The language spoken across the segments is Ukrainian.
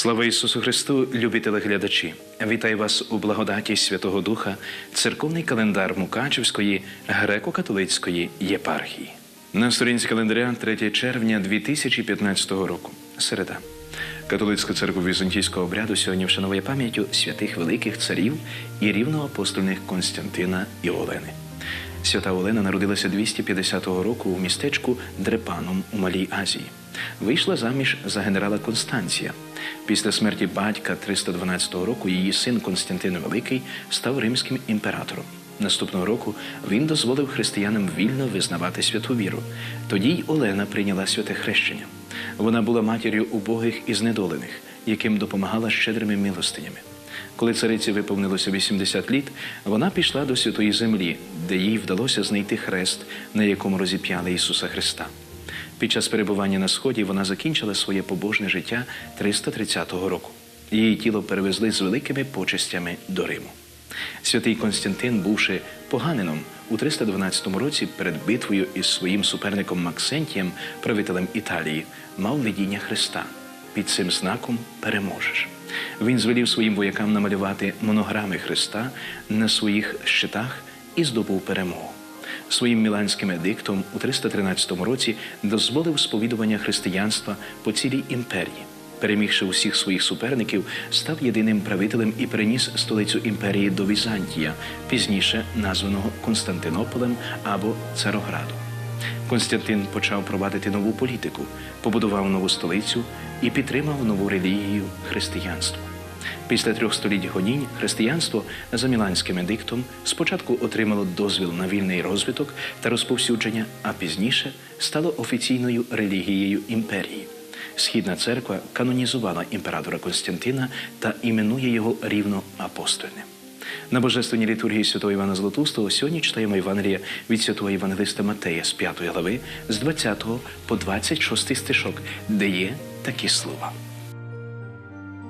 Слава Ісусу Христу, любі телеглядачі! Вітаю вас у благодаті Святого Духа, церковний календар Мукачівської греко-католицької єпархії. На сторінці календаря 3 червня 2015 року. Середа. Католицька церква візантійського обряду сьогодні вшановує пам'яттю святих великих царів і рівноапостольних Константина і Олени. Свята Олена народилася 250 року у містечку Дрепаном у Малій Азії. Вийшла заміж за генерала Констанція. Після смерті батька 312 року її син Константин Великий став римським імператором. Наступного року він дозволив християнам вільно визнавати святу віру. Тоді й Олена прийняла святе хрещення. Вона була матір'ю убогих і знедолених, яким допомагала щедрими милостинями. Коли цариці виповнилося 80 літ, вона пішла до святої землі, де їй вдалося знайти хрест, на якому розіп'яли Ісуса Христа. Під час перебування на сході вона закінчила своє побожне життя 330 року. Її тіло перевезли з великими почестями до Риму. Святий Константин, бувши поганином у 312 році перед битвою із своїм суперником Максентієм, правителем Італії, мав видіння Христа. Під цим знаком переможеш. Він звелів своїм воякам намалювати монограми Христа на своїх щитах і здобув перемогу. Своїм міланським едиктом у 313 році дозволив сповідування християнства по цілій імперії. Перемігши усіх своїх суперників, став єдиним правителем і переніс столицю імперії до Візантія, пізніше названого Константинополем або Цароградом. Константин почав провадити нову політику, побудував нову столицю і підтримав нову релігію християнство. Після трьох століть гонінь християнство за міланським едиктом спочатку отримало дозвіл на вільний розвиток та розповсюдження, а пізніше стало офіційною релігією імперії. Східна церква канонізувала імператора Константина та іменує його рівно апостольним. На божественній літургії святого Івана Златустого сьогодні читаємо Євангелія від святого Євангелиста Матея з 5 глави, з 20 по 26 стишок, де є такі слова.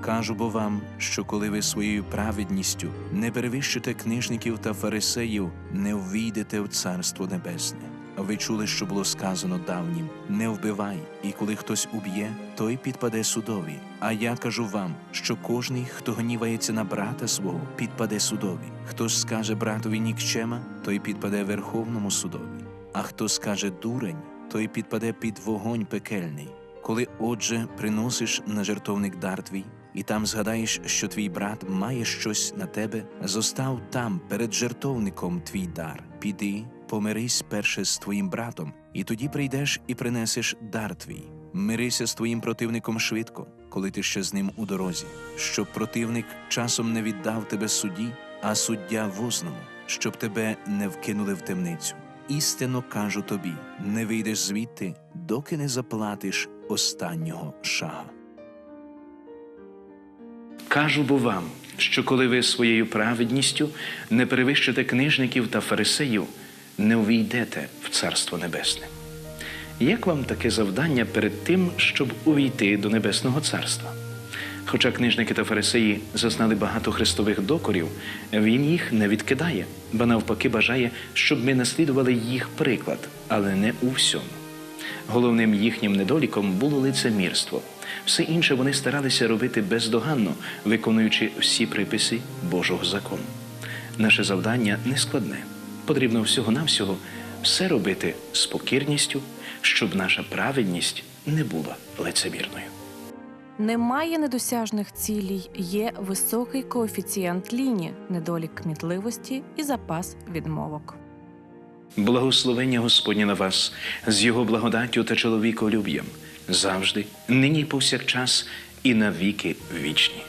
Кажу бо вам, що коли ви своєю праведністю не перевищите книжників та фарисеїв, не ввійдете в Царство Небесне. Ви чули, що було сказано давнім: не вбивай, і коли хтось уб'є, той підпаде судові. А я кажу вам, що кожний, хто гнівається на брата свого, підпаде судові. Хто скаже братові нікчема, той підпаде Верховному судові. А хто скаже дурень, той підпаде під вогонь пекельний. Коли, отже, приносиш на жертовник дар твій, і там згадаєш, що твій брат має щось на тебе, зостав там перед жертовником твій дар. Піди, помирись перше з твоїм братом, і тоді прийдеш і принесеш дар твій. Мирися з твоїм противником швидко, коли ти ще з ним у дорозі, щоб противник часом не віддав тебе судді, а суддя возному, щоб тебе не вкинули в темницю. Істинно кажу тобі: не вийдеш звідти, доки не заплатиш останнього шага. Кажу бо вам, що коли ви своєю праведністю не перевищите книжників та фарисеїв, не увійдете в Царство Небесне. Як вам таке завдання перед тим, щоб увійти до Небесного Царства? Хоча книжники та фарисеї зазнали багато христових докорів, він їх не відкидає, бо навпаки бажає, щоб ми наслідували їх приклад, але не у всьому. Головним їхнім недоліком було лицемірство. Все інше вони старалися робити бездоганно, виконуючи всі приписи Божого закону. Наше завдання не складне. Потрібно всього-навсього все робити з покірністю, щоб наша праведність не була лицемірною. Немає недосяжних цілей, є високий коефіцієнт ліні, недолік кмітливості і запас відмовок. Благословення Господнє на вас з його благодаттю та чоловіколюб'ям завжди, нині повсякчас, і навіки вічні.